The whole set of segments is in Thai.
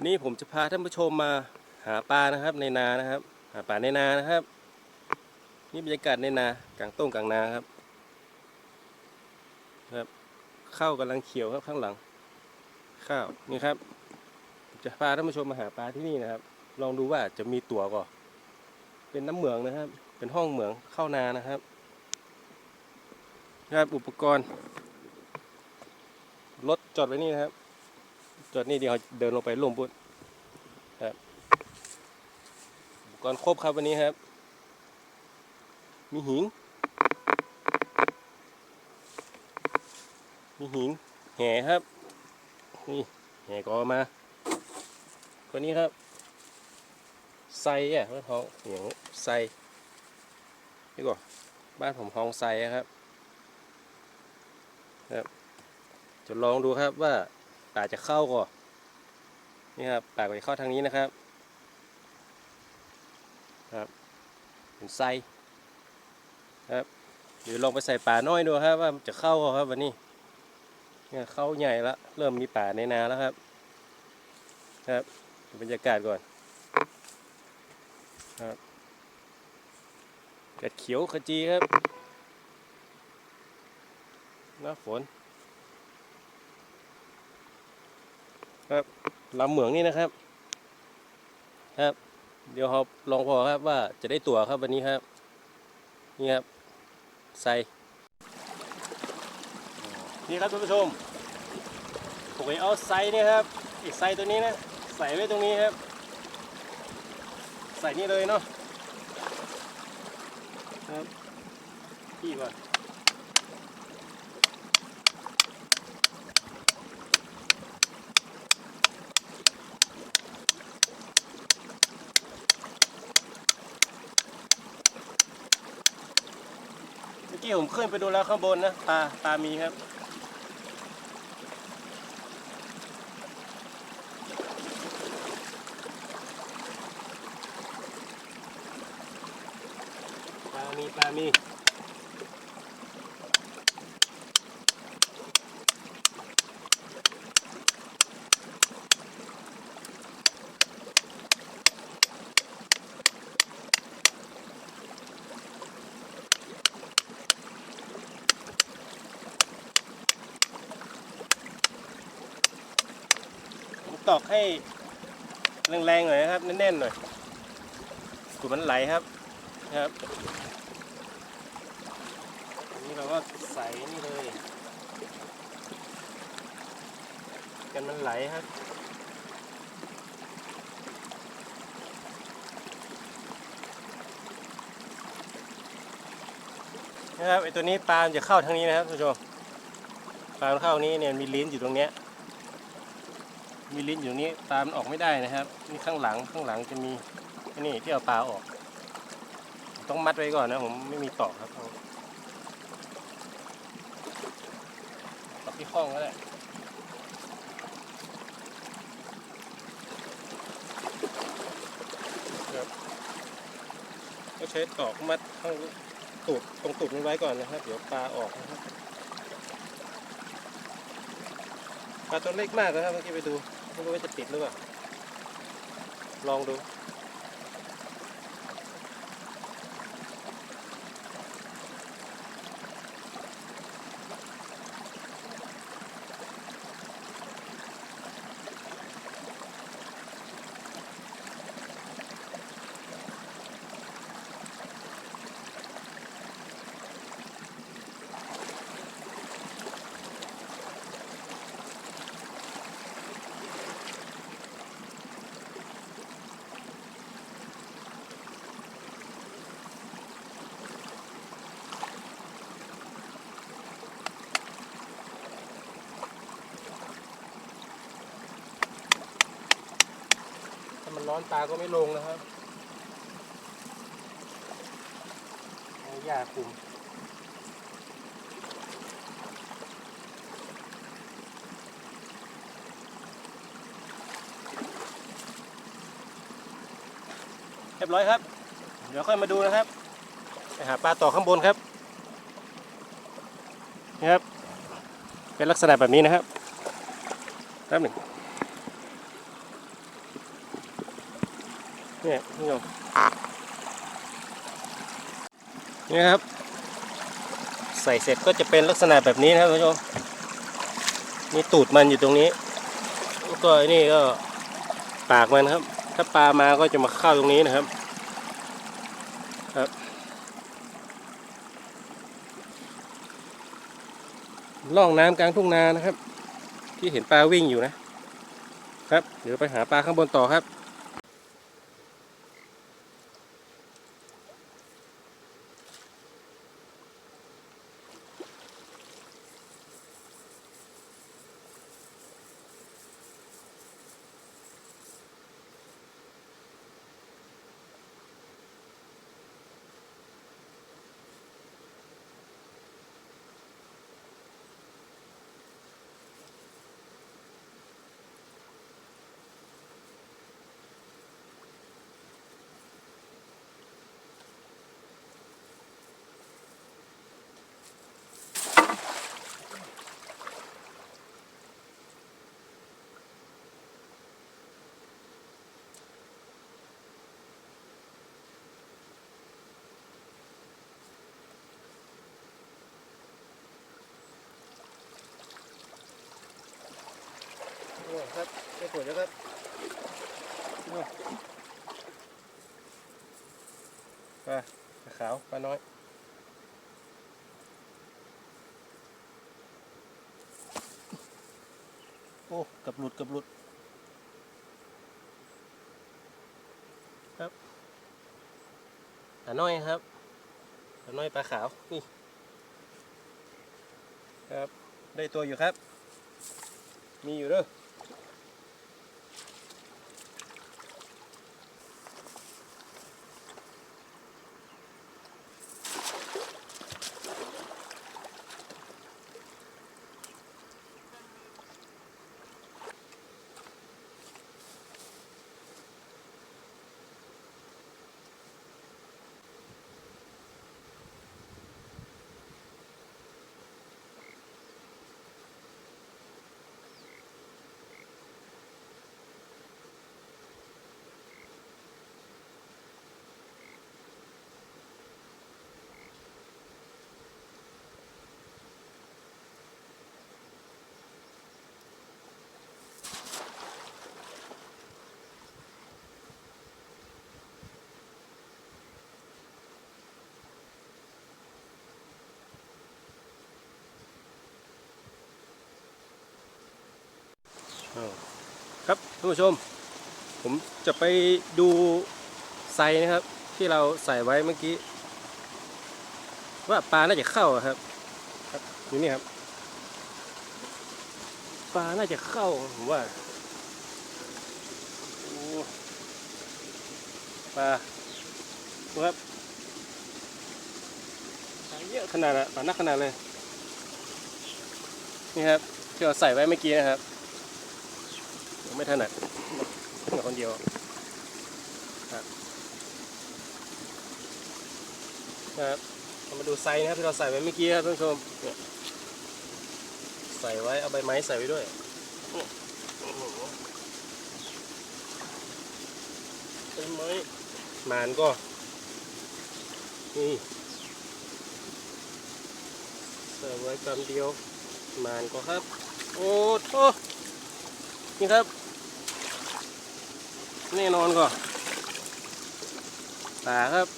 วันนี้ผมจะพาท่านผู้ชมมาหาปลานะครับในนานะครับ หาปลาในนานะครับ นี่บรรยากาศในนากลางต้งกลางนาครับครับข้าวกำลังเขียวครับข้างหลัง ข้าวนี่ครับ จะพาท่านผู้ชมมาหาปลาที่นี่นะครับ ลองดูว่าจะมีตัวก่อเป็นน้ำเหมืองนะครับ เป็นห้องเหมืองเข้านานะครับครับอุปกรณ์รถจอดไว้นี่นะครับ จอดนี่เดี๋ยวเดินลงไปลุ่มปุ๊บครับอุปกรณ์ครบครับวันนี้ครับ มีหิง มีหิงแห่ครับ นี่แห่ก็เอมาตัวนี้ครับไซอะบ้านท้องเสียงไซนี่ก่อนบ้านผมท้องไซครับครับ จะลองดูครับว่า ป่าจะเข้าก่อนนี่ครับป่าก็จะเข้าทางนี้นะครับครับเป็นไซครับเดี๋ยวลองไปใส่ป่าน้อยดูครับว่าจะเข้าก่อนครับวันนี้เนี่ยเข้าใหญ่ล้วเริ่มมีป่าในนาแล้วครับ ครับดูบรรยากาศก่อนครับกัดเขียวขจีครับหน้าฝน ลำเหมืองนี่นะครับ ครับ เดี๋ยวเราลองพอครับว่าจะได้ตั๋วครับวันนี้ครับ นี่ครับใส่นี่ครับท่านผู้ชมผมจะเอาไซนี่ครับอีกไซตัวนี้นะ ใส่ไว้ตรงนี้ครับ ใส่นี่เลยเนาะครับพี่ก่อน มื่อกี้ผมขึ้นไปดูแล้วข้างบนนะปลาปลามีครับ ปลามีปลามี ตอกให้แรงๆหน่อยนะครับ แน่นๆหน่อยกลัวมันไหลครับครับอันนี้เราก็ใส่นี่เลย กันมันไหลครับนะครับไอตัวนี้ปลาจะเข้าทางนี้นะครับท่านผู้ชมปลาเข้านี้เนี่ยมีลิ้นอยู่ตรงเนี้ย มีลิ้นอยู่นี้ปลามันออกไม่ได้นะครับนี่ข้างหลังข้างหลังจะมีนี่ที่เอาปลาออก ต้องมัดไว้ก่อนนะผมไม่มีตอกครับตับที่ข้องก็ได้ครับก็ใช้ตอกมัดข้างตูดตรงตูดมันไว้ก่อนนะครับ เดี๋ยวปลาออกนะครับปลาตัวเล็กมากนะครับเมื่อกี้ไปดู ไม่รู้ว่าจะติดหรือเปล่า ลองดู ถ้ามันร้อนตาก็ไม่ลงนะครับเอาหญ้าคลุมเรียบร้อยครับ เดี๋ยวค่อยมาดูนะครับ ไปหาปลาต่อข้างบนครับนี่ครับ เป็นลักษณะแบบนี้นะครับแป๊บหนึ่ง เนี่ยนี่ครับนี่ครับ ใส่เสร็จก็จะเป็นลักษณะแบบนี้นะครับคุณผู้ชมนี่ตูดมันอยู่ตรงนี้แล้วก็ไอ้นี่ก็ปากมันครับ ถ้าปลามาก็จะมาเข้าตรงนี้นะครับ ครับล่องน้ำกลางทุ่งนานะครับ ที่เห็นปลาวิ่งอยู่นะครับ เดี๋ยวไปหาปลาข้างบนต่อครับ โอ้ ครับได้ผลแล้วครับโอ้ปลาปลาขาวปลาน้อยโอ้กับหลุดกับหลุดครับปลาน้อยครับปลาน้อยปลาขาวนี่ครับได้ตัวอยู่ครับ มีอยู่เด้อ ครับท่านผู้ชม ผมจะไปดูไซนะครับ ที่เราใส่ไว้เมื่อกี้ ว่าปลาน่าจะเข้าครับครับอยู่นี่ครับ ปลาน่าจะเข้าผมว่าปลาครับปลาเยอะขนาดอะปลานักขนาดเลยนี่ครับที่เราใส่ไว้เมื่อกี้นะครับ ผมไม่ถนัดเหคนเดียวครับครับเรามาดูไซส์นะครับที่เราใส่ไว้เมื่อกี้ครับท่านผู้ชมใส่ไว้เอาใบไม้ใส่ไว้ด้วยใบไม้หมานก็นี่ใส่ไว้กำเดียวหมานก็ครับ โอ้โห นี่ครับ แน่นอนก่อนตาครับ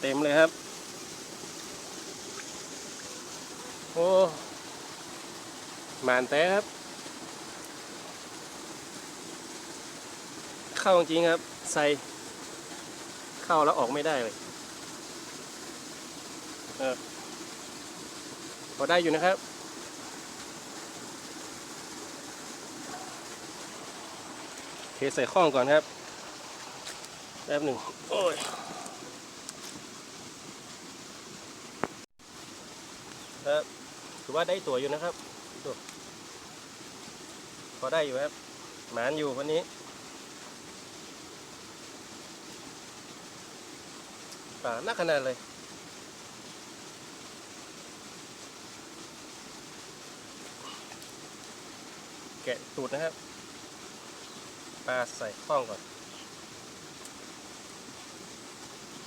เต็มเลยครับ โอ้หมานแต่ครับ เข้าจริงครับ ใส่ เข้าแล้วออกไม่ได้เลยเออพอได้อยู่นะครับ เทใส่ข้องก่อนครับ แป๊บหนึ่งโอ้ยครับถือว่าได้ตัวอยู่นะครับดูพอได้อยู่ครับ หมานอยู่วันนี้ ป่านักขนาดเลยแกะตูดนะครับ ปลาใส่ข้องก่อน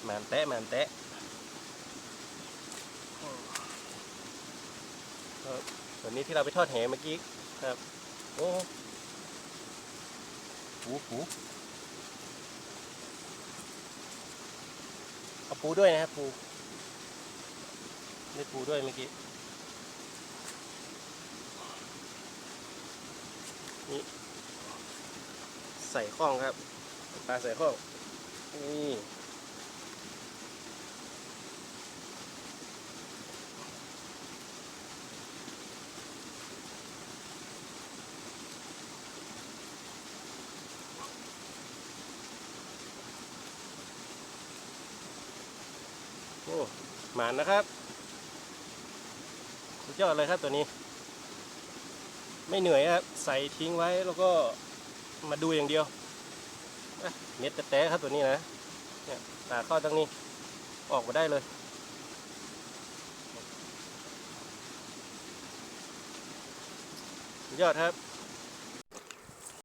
หมนแตะหมนแตะส่วนนี้ที่เราไปทอดแหเมื่อกี้ครับ โอ้หูหูเอาปูด้วยนะครับปูได้ปูด้วยเมื่อกี้ นี่ ใส่ข้องครับ ปลาใส่ข้อง นี่โอ้หมานนะครับ สุดยอดเลยครับตัวนี้ ไม่เหนื่อยครับ ใส่ทิ้งไว้แล้วก็ มาดูอย่างเดียวเม็ดแต๊ะครับตัวนี้นะเนี่ยตาเข้าตั้งนี้ออกมาได้เลยยอดครับ